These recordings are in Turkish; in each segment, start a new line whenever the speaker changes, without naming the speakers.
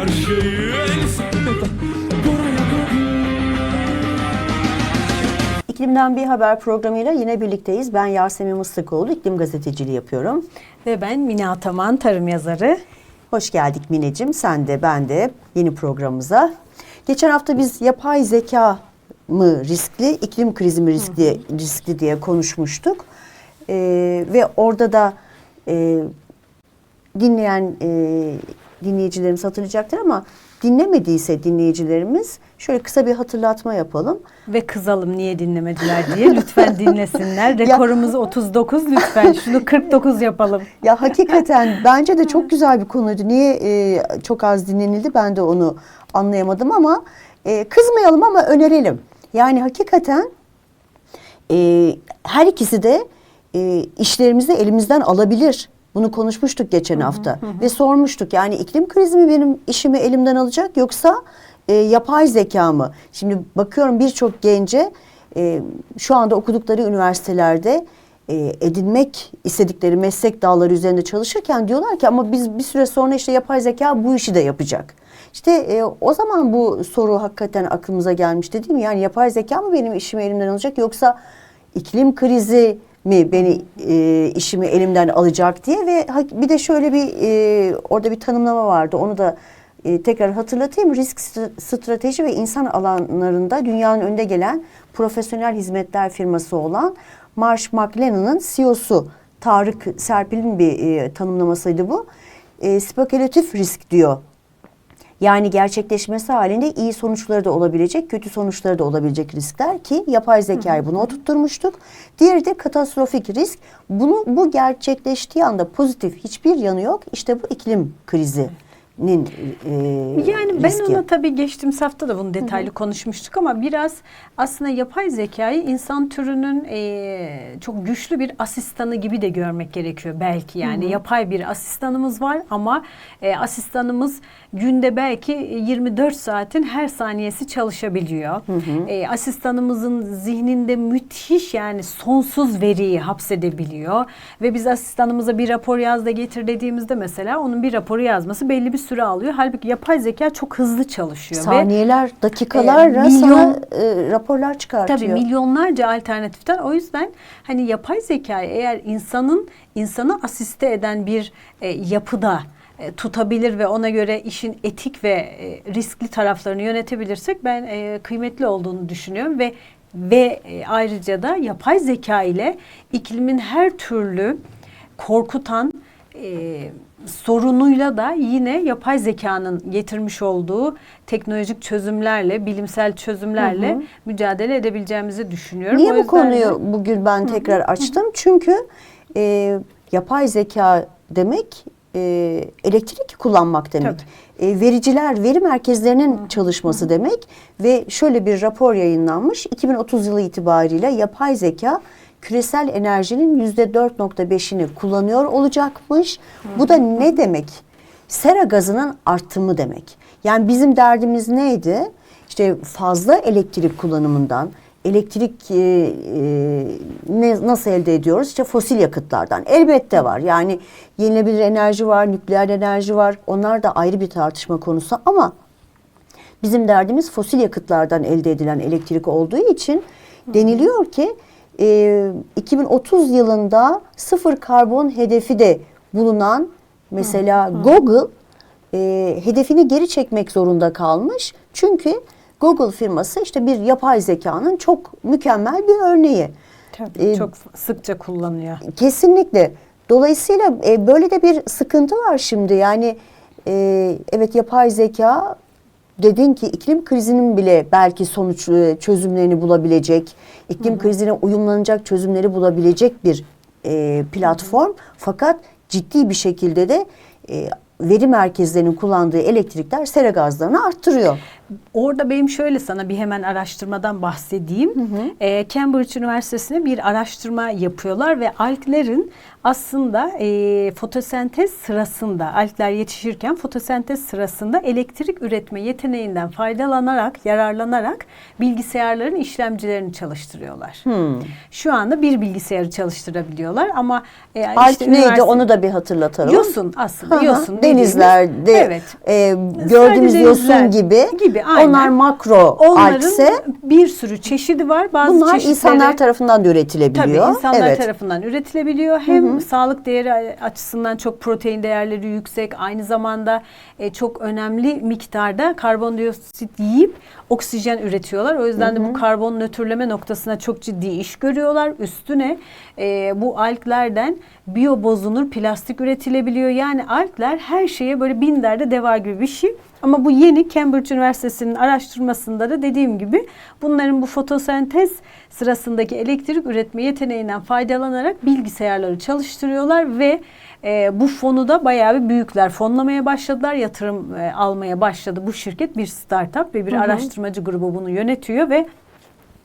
Her şeyi en
İklimden Bir Haber programıyla yine birlikteyiz. Ben Yasemin Mıstıkoğlu, iklim gazeteciliği yapıyorum.
Ve ben Mine Ataman, tarım yazarı.
Hoş geldik Mineciğim, sen de ben de yeni programımıza. Geçen hafta biz yapay zeka mı riskli, iklim krizi mi riskli, riskli diye konuşmuştuk. Ee, ve orada da e, dinleyen e, dinleyicilerimiz hatırlayacaktır ama dinlemediyse dinleyicilerimiz şöyle kısa bir hatırlatma yapalım.
Ve kızalım niye dinlemediler diye. Lütfen dinlesinler. Rekorumuz 39 lütfen. Şunu 49 yapalım.
Ya hakikaten bence de çok güzel bir konuydu. Niye e, çok az dinlenildi ben de onu anlayamadım ama e, kızmayalım ama önerelim. Yani hakikaten e, her ikisi de e, işlerimizi elimizden alabilir. Bunu konuşmuştuk geçen hafta ve sormuştuk yani iklim krizi mi benim işimi elimden alacak yoksa e, yapay zeka mı? Şimdi bakıyorum birçok gence e, şu anda okudukları üniversitelerde e, edinmek istedikleri meslek dalları üzerinde çalışırken diyorlar ki ama biz bir süre sonra işte yapay zeka bu işi de yapacak. İşte e, o zaman bu soru hakikaten aklımıza gelmişti değil mi? Yani yapay zeka mı benim işimi elimden alacak yoksa iklim krizi mi beni e, işimi elimden alacak diye ve bir de şöyle bir e, orada bir tanımlama vardı onu da e, tekrar hatırlatayım. Risk st- strateji ve insan alanlarında dünyanın önde gelen profesyonel hizmetler firması olan Marsh McLennan'ın CEO'su Tarık Serpil'in bir e, tanımlamasıydı bu. E, spekülatif risk diyor. Yani gerçekleşmesi halinde iyi sonuçları da olabilecek, kötü sonuçları da olabilecek riskler ki yapay zekayı buna oturtturmuştuk. Diğeri de katastrofik risk. Bunu bu gerçekleştiği anda pozitif hiçbir yanı yok. İşte bu iklim krizinin e,
Yani ben
riski.
ona tabii geçtiğimiz hafta da bunu detaylı konuşmuştuk ama biraz aslında yapay zekayı insan türünün eee, çok güçlü bir asistanı gibi de görmek gerekiyor belki yani. Yapay bir asistanımız var ama e, asistanımız günde belki 24 saatin her saniyesi çalışabiliyor. E, asistanımızın zihninde müthiş yani sonsuz veriyi hapsedebiliyor. Ve biz asistanımıza bir rapor yaz da getir dediğimizde mesela onun bir raporu yazması belli bir süre alıyor. Halbuki yapay zeka çok hızlı çalışıyor ve
Saniyeler, dakikalarla
e, milyon-
sana e, raporlar çıkartıyor.
Tabii milyonlarca alternatiften o yüzden hani yapay zekayı eğer insanın insanı asiste eden bir e, yapıda e, tutabilir ve ona göre işin etik ve e, riskli taraflarını yönetebilirsek ben e, kıymetli olduğunu düşünüyorum ve ve ayrıca da yapay zeka ile iklimin her türlü korkutan sorunuyla da yine yapay zekanın getirmiş olduğu teknolojik çözümlerle, bilimsel çözümlerle mücadele edebileceğimizi düşünüyorum.
Niye
O
bu konuyu
de-
bugün ben tekrar açtım? Çünkü e, yapay zeka demek e, elektrik kullanmak demek. E, vericiler, veri merkezlerinin çalışması demek ve şöyle bir rapor yayınlanmış. 2030 yılı itibariyle yapay zeka küresel enerjinin yüzde 4.5'ini kullanıyor olacakmış. Bu da ne demek? Sera gazının artımı demek. Yani bizim derdimiz neydi? İşte fazla elektrik kullanımından, elektrik e, e, ne, nasıl elde ediyoruz? İşte fosil yakıtlardan. Elbette var. Yani yenilebilir enerji var, nükleer enerji var. Onlar da ayrı bir tartışma konusu ama bizim derdimiz fosil yakıtlardan elde edilen elektrik olduğu için deniliyor ki e, 2030 yılında sıfır karbon hedefi de bulunan mesela Google e, hedefini geri çekmek zorunda kalmış. Çünkü Google firması işte bir yapay zekanın çok mükemmel bir örneği.
Tabii,
E,
çok sıkça kullanıyor.
Kesinlikle. Dolayısıyla e, böyle de bir sıkıntı var şimdi. Yani e, evet yapay zeka dedin ki iklim krizinin bile belki sonuç e, çözümlerini bulabilecek, iklim krizine uyumlanacak çözümleri bulabilecek bir e, platform. Fakat ciddi bir şekilde de e, veri merkezlerinin kullandığı elektrikler sera gazlarını arttırıyor.
Orada benim şöyle sana bir hemen araştırmadan bahsedeyim. Ee, Cambridge Üniversitesi'ne bir araştırma yapıyorlar ve alglerin aslında e, fotosentez sırasında algler yetişirken fotosentez sırasında elektrik üretme yeteneğinden faydalanarak, yararlanarak bilgisayarların işlemcilerini çalıştırıyorlar. Şu anda bir bilgisayarı çalıştırabiliyorlar ama e,
Alp
işte
neydi
üniversite-
onu da bir hatırlatalım.
Yosun aslında.
Hı hı.
yosun
Denizlerde
Evet.
e, gördüğümüz
Sadece
yosun
denizler
gibi.
gibi, aynen.
Onlar makro
Onların
algse
bir sürü çeşidi var. Bazı
bunlar
çeşitleri,
insanlar tarafından da üretilebiliyor.
Tabii insanlar
evet.
tarafından üretilebiliyor. Hem sağlık değeri açısından çok protein değerleri yüksek. Aynı zamanda e, çok önemli miktarda karbondioksit yiyip oksijen üretiyorlar. O yüzden de bu karbon nötrleme noktasına çok ciddi iş görüyorlar. Üstüne e, bu alglerden biyobozunur plastik üretilebiliyor. Yani algler her şeye böyle bin derde deva gibi bir şey. Ama bu yeni Cambridge Üniversitesi'nin araştırmasında da dediğim gibi bunların bu fotosentez sırasındaki elektrik üretme yeteneğinden faydalanarak bilgisayarları çalıştırıyorlar ve e, bu fonu da bayağı bir büyükler fonlamaya başladılar. Yatırım e, almaya başladı bu şirket bir startup ve bir araştırmacı grubu bunu yönetiyor ve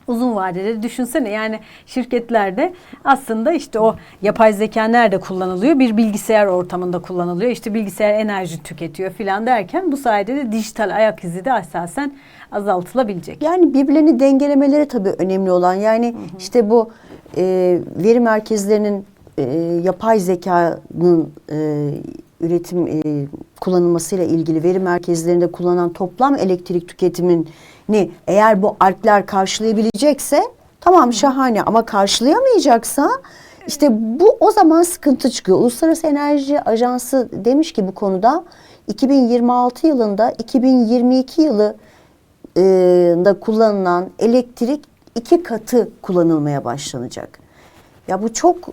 uzun vadede düşünsene yani şirketlerde aslında işte o yapay zeka nerede kullanılıyor? Bir bilgisayar ortamında kullanılıyor. İşte bilgisayar enerji tüketiyor filan derken bu sayede de dijital ayak izi de esasen azaltılabilecek.
Yani birbirlerini dengelemeleri tabii önemli olan. Yani işte bu e, veri merkezlerinin e, yapay zekanın e, üretim e, kullanılmasıyla ilgili veri merkezlerinde kullanılan toplam elektrik tüketimini eğer bu algler karşılayabilecekse tamam şahane ama karşılayamayacaksa işte bu o zaman sıkıntı çıkıyor. Uluslararası Enerji Ajansı demiş ki bu konuda 2026 yılında 2022 yılı e, da kullanılan elektrik iki katı kullanılmaya başlanacak. Ya bu çok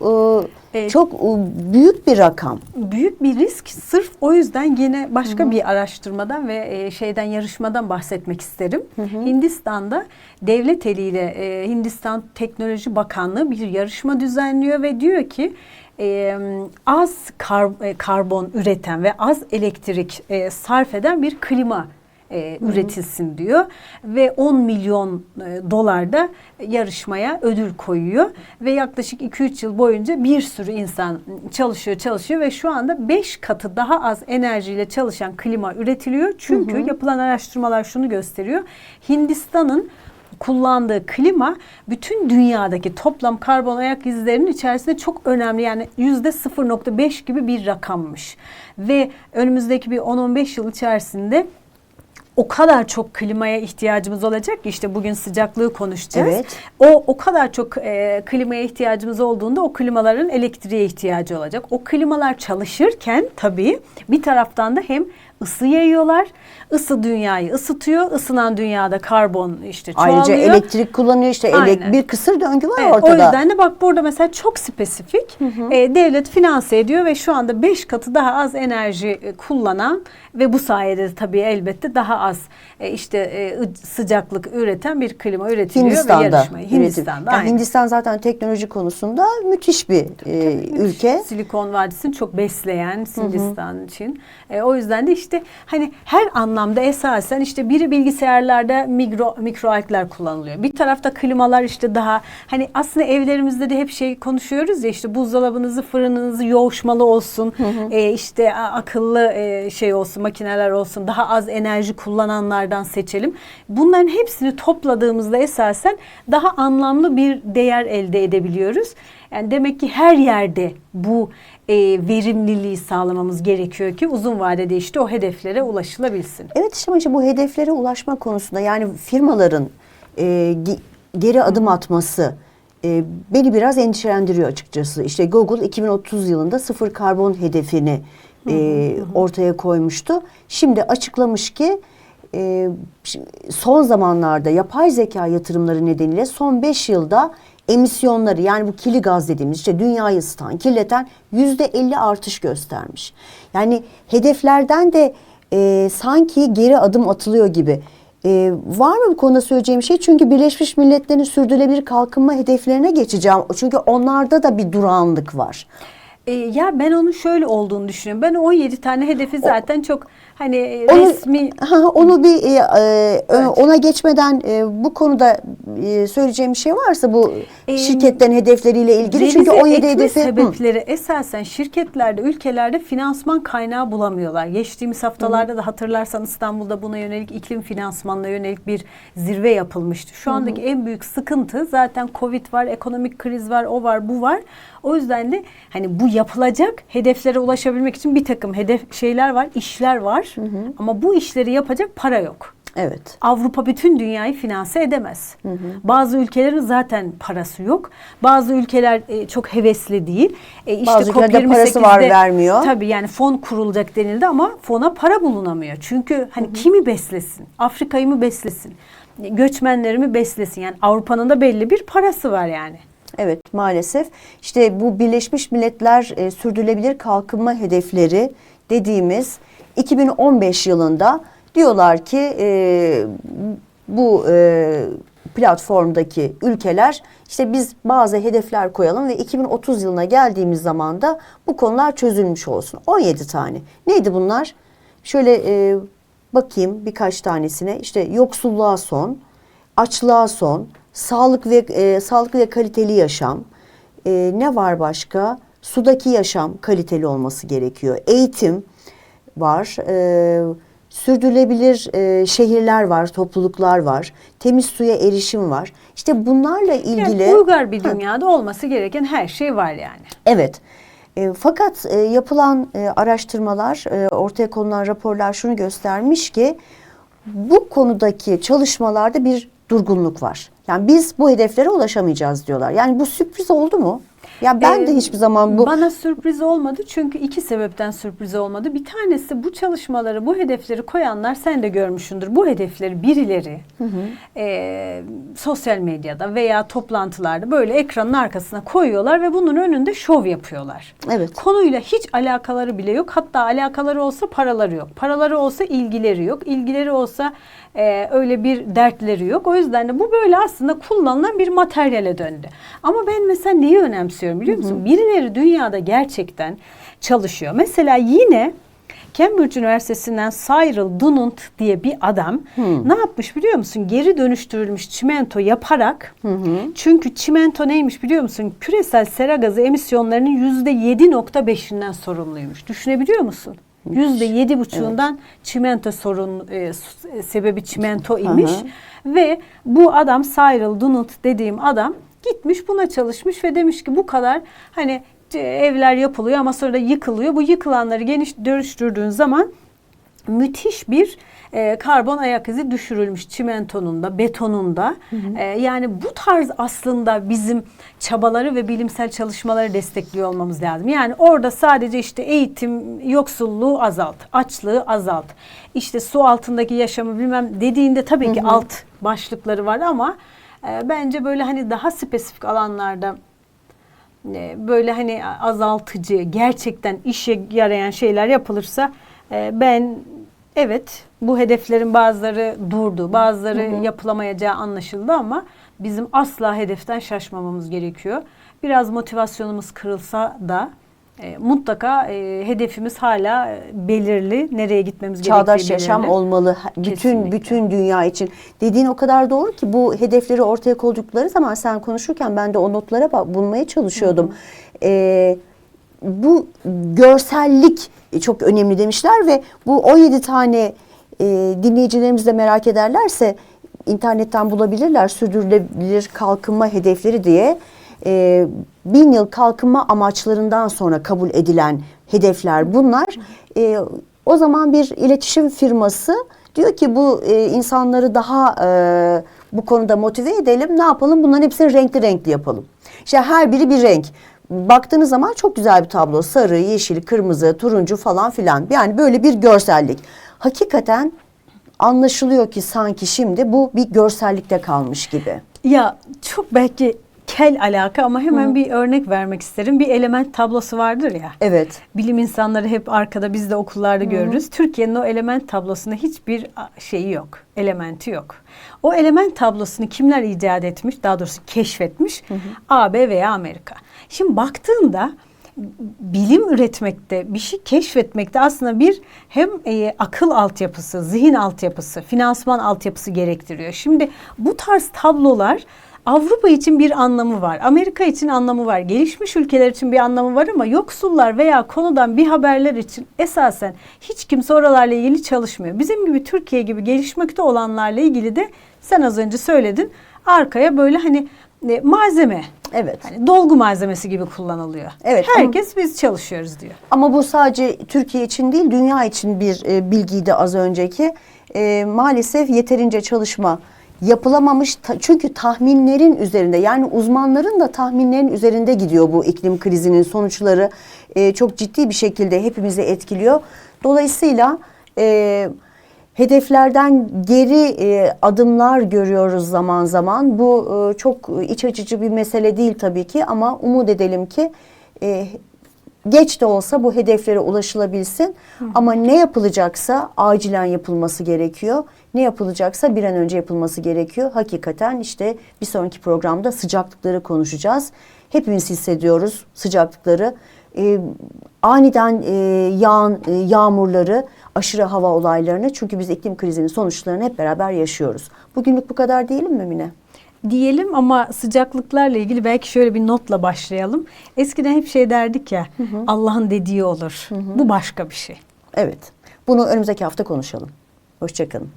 e, çok e, büyük bir rakam.
büyük bir risk. Sırf o yüzden yine başka bir araştırmadan ve e, şeyden yarışmadan bahsetmek isterim. Hindistan'da devlet eliyle e, Hindistan Teknoloji Bakanlığı bir yarışma düzenliyor ve diyor ki e, az kar- e, karbon üreten ve az elektrik e, sarf eden bir klima e, üretilsin diyor ve 10 milyon e, dolar da yarışmaya ödül koyuyor ve yaklaşık 2-3 yıl boyunca bir sürü insan çalışıyor çalışıyor ve şu anda 5 katı daha az enerjiyle çalışan klima üretiliyor. Çünkü yapılan araştırmalar şunu gösteriyor. Hindistan'ın kullandığı klima bütün dünyadaki toplam karbon ayak izlerinin içerisinde çok önemli yani yüzde 0.5 gibi bir rakammış. Ve önümüzdeki bir 10-15 yıl içerisinde o kadar çok klimaya ihtiyacımız olacak ki işte bugün sıcaklığı konuşacağız.
Evet.
O o kadar çok e, klimaya ihtiyacımız olduğunda o klimaların elektriğe ihtiyacı olacak. O klimalar çalışırken tabii bir taraftan da hem ısı yayıyorlar. Isı dünyayı ısıtıyor. Isınan dünyada karbon işte çoğalıyor.
Ayrıca elektrik kullanıyor işte elek- bir kısır döngü var
Evet,
ortada.
O yüzden de bak burada mesela çok spesifik e, devlet finanse ediyor ve şu anda 5 katı daha az enerji e, kullanan ve bu sayede de tabii elbette daha az e, işte e, sıcaklık üreten bir klima üretiliyor ve
Hindistan'da.
yarışmayı.
üretim.
Hindistan'da.
Yani
aynen.
Hindistan zaten teknoloji konusunda müthiş bir e, ülke.
Silikon Vadisi'ni çok besleyen Hindistan için. E, o yüzden de işte hani her anlamda esasen işte biri bilgisayarlarda mikro mikroalgler kullanılıyor. Bir tarafta klimalar işte daha hani aslında evlerimizde de hep şey konuşuyoruz ya işte buzdolabınızı fırınınızı yoğuşmalı olsun. E, işte akıllı e, şey olsun makineler olsun daha az enerji kullananlardan seçelim. Bunların hepsini topladığımızda esasen daha anlamlı bir değer elde edebiliyoruz. Yani demek ki her yerde bu e, verimliliği sağlamamız gerekiyor ki uzun vadede işte o hedeflere ulaşılabilsin.
Evet işte bu hedeflere ulaşma konusunda yani firmaların e, ge- geri adım atması e, beni biraz endişelendiriyor açıkçası. İşte Google 2030 yılında sıfır karbon hedefini e, ortaya koymuştu. Şimdi açıklamış ki e, son zamanlarda yapay zeka yatırımları nedeniyle son 5 yılda emisyonları yani bu kirli gaz dediğimiz işte dünyayı ısıtan, kirleten yüzde 50 artış göstermiş. Yani hedeflerden de e, sanki geri adım atılıyor gibi. E, var mı bu konuda söyleyeceğim şey? Çünkü Birleşmiş Milletler'in sürdürülebilir kalkınma hedeflerine geçeceğim. Çünkü onlarda da bir durağanlık var.
E, ya ben onun şöyle olduğunu düşünüyorum. Ben 17 tane hedefi zaten çok hani e,
Onu-
resmi
Ha, onu bir e, e, ö- ona geçmeden e, bu konuda e, söyleyeceğim bir şey varsa bu
Ee,
şirketlerin hedefleriyle ilgili çünkü
Revize
17
etme
hedefi Hı.
sebepleri esasen şirketlerde, ülkelerde finansman kaynağı bulamıyorlar. Geçtiğimiz haftalarda da hatırlarsan İstanbul'da buna yönelik iklim finansmanına yönelik bir zirve yapılmıştı. Şu andaki en büyük sıkıntı zaten Covid var, ekonomik kriz var, o var, bu var. O yüzden de hani bu yapılacak hedeflere ulaşabilmek için bir takım hedef şeyler var, işler var. Ama bu işleri yapacak para yok.
Evet.
Avrupa bütün dünyayı finanse edemez. Bazı ülkelerin zaten parası yok. Bazı ülkeler e, çok hevesli değil. E, işte
Bazı ülkelerde parası var,
COP28'de
vermiyor.
Tabii yani fon kurulacak denildi ama fona para bulunamıyor. Çünkü hani kimi beslesin? Afrika'yı mı beslesin? Göçmenleri mi beslesin? Yani Avrupa'nın da belli bir parası var yani.
Evet maalesef işte bu Birleşmiş Milletler e, Sürdürülebilir Kalkınma Hedefleri dediğimiz 2015 yılında diyorlar ki e, bu e, platformdaki ülkeler işte biz bazı hedefler koyalım ve 2030 yılına geldiğimiz zaman da bu konular çözülmüş olsun. 17 tane. Neydi bunlar? Şöyle e, bakayım birkaç tanesine. İşte yoksulluğa son, açlığa son, sağlık ve e, sağlıklı ve kaliteli yaşam. E, ne var başka? Sudaki yaşam kaliteli olması gerekiyor. Eğitim var. E, sürdürülebilir e, şehirler var, topluluklar var. Temiz suya erişim var. İşte bunlarla ilgili
Yani uygar bir dünyada olması gereken her şey var yani.
Evet. E, fakat e, yapılan e, araştırmalar, e, ortaya konulan raporlar şunu göstermiş ki bu konudaki çalışmalarda bir durgunluk var. Yani biz bu hedeflere ulaşamayacağız diyorlar. Yani bu sürpriz oldu mu? Ya ben de
Ee,
hiçbir zaman bu
Bana sürpriz olmadı çünkü iki sebepten sürpriz olmadı. Bir tanesi bu çalışmaları, bu hedefleri koyanlar sen de görmüşsündür. Bu hedefleri birileri e, sosyal medyada veya toplantılarda böyle ekranın arkasına koyuyorlar ve bunun önünde şov yapıyorlar.
Evet.
Konuyla hiç alakaları bile yok. Hatta alakaları olsa paraları yok. Paraları olsa ilgileri yok. İlgileri olsa e, öyle bir dertleri yok. O yüzden de bu böyle aslında kullanılan bir materyale döndü. Ama ben mesela neyi önemsiyorum biliyor musun? Birileri dünyada gerçekten çalışıyor. Mesela yine Cambridge Üniversitesi'nden Cyril Dunant diye bir adam ne yapmış biliyor musun? Geri dönüştürülmüş çimento yaparak çünkü çimento neymiş biliyor musun? Küresel sera gazı emisyonlarının yüzde 7.5'inden sorumluymuş. Düşünebiliyor musun? Yüzde yedi buçuğundan çimento sorun e, e, sebebi çimento imiş. Ve bu adam Cyril Dunant dediğim adam gitmiş buna çalışmış ve demiş ki bu kadar hani e, evler yapılıyor ama sonra da yıkılıyor. Bu yıkılanları geniş dönüştürdüğün zaman müthiş bir e, karbon ayak izi düşürülmüş çimentonun da betonun da. E, yani bu tarz aslında bizim çabaları ve bilimsel çalışmaları destekliyor olmamız lazım. Yani orada sadece işte eğitim, yoksulluğu azalt, açlığı azalt. İşte su altındaki yaşamı bilmem dediğinde tabii ki alt başlıkları var ama e, bence böyle hani daha spesifik alanlarda e, böyle hani azaltıcı, gerçekten işe yarayan şeyler yapılırsa e, ben evet bu hedeflerin bazıları durdu, bazıları yapılamayacağı anlaşıldı ama bizim asla hedeften şaşmamamız gerekiyor. Biraz motivasyonumuz kırılsa da e, mutlaka e, hedefimiz hala e, belirli, nereye gitmemiz
çağdaş
gerektiği
yaşam
belirli.
olmalı. Bütün
Kesinlikle.
bütün dünya için. Dediğin o kadar doğru ki bu hedefleri ortaya koydukları zaman sen konuşurken ben de o notlara bulmaya çalışıyordum. Ee, bu görsellik çok önemli demişler ve bu 17 tane e, dinleyicilerimiz de merak ederlerse internetten bulabilirler sürdürülebilir kalkınma hedefleri diye e, bin yıl kalkınma amaçlarından sonra kabul edilen hedefler bunlar. E, o zaman bir iletişim firması diyor ki bu e, insanları daha e, bu konuda motive edelim. Ne yapalım? Bunların hepsini renkli renkli yapalım. İşte her biri bir renk. Baktığınız zaman çok güzel bir tablo. Sarı, yeşil, kırmızı, turuncu falan filan. Yani böyle bir görsellik. Hakikaten anlaşılıyor ki sanki şimdi bu bir görsellikte kalmış gibi.
Ya çok belki kel alaka ama hemen bir örnek vermek isterim. Bir element tablosu vardır ya.
Evet.
Bilim insanları hep arkada biz de okullarda görürüz. Türkiye'nin o element tablosunda hiçbir şeyi yok. Elementi yok. O element tablosunu kimler icat etmiş? Daha doğrusu keşfetmiş? AB veya Amerika. Şimdi baktığında bilim üretmekte, bir şey keşfetmekte aslında bir hem e, akıl altyapısı, zihin altyapısı, finansman altyapısı gerektiriyor. Şimdi bu tarz tablolar Avrupa için bir anlamı var. Amerika için anlamı var. Gelişmiş ülkeler için bir anlamı var ama yoksullar veya konudan bir haberler için esasen hiç kimse oralarla ilgili çalışmıyor. Bizim gibi Türkiye gibi gelişmekte olanlarla ilgili de sen az önce söyledin. Arkaya böyle hani e, malzeme,
Evet.
hani dolgu malzemesi gibi kullanılıyor.
Evet, ama-
Herkes biz çalışıyoruz diyor.
Ama bu sadece Türkiye için değil, dünya için bir e, bilgiydi az önceki. E, maalesef yeterince çalışma yapılamamış. Ta- çünkü tahminlerin üzerinde yani uzmanların da tahminlerin üzerinde gidiyor bu iklim krizinin sonuçları. E, çok ciddi bir şekilde hepimizi etkiliyor. Dolayısıyla e, hedeflerden geri e, adımlar görüyoruz zaman zaman. Bu e, çok iç açıcı bir mesele değil tabii ki ama umut edelim ki e, geç de olsa bu hedeflere ulaşılabilsin. Ama ne yapılacaksa acilen yapılması gerekiyor. Ne yapılacaksa bir an önce yapılması gerekiyor. Hakikaten işte bir sonraki programda sıcaklıkları konuşacağız. Hepimiz hissediyoruz sıcaklıkları. Ee, aniden e, yağan e, yağmurları, aşırı hava olaylarını çünkü biz iklim krizinin sonuçlarını hep beraber yaşıyoruz. Bugünlük bu kadar diyelim mi Mine?
Diyelim ama sıcaklıklarla ilgili belki şöyle bir notla başlayalım. Eskiden hep şey derdik ya Allah'ın dediği olur. Bu başka bir şey.
Evet. Bunu önümüzdeki hafta konuşalım. Hoşçakalın.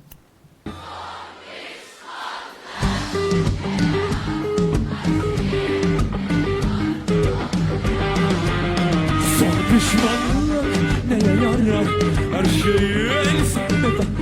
düşmanlar neye yarar Her şeyi el sanmeden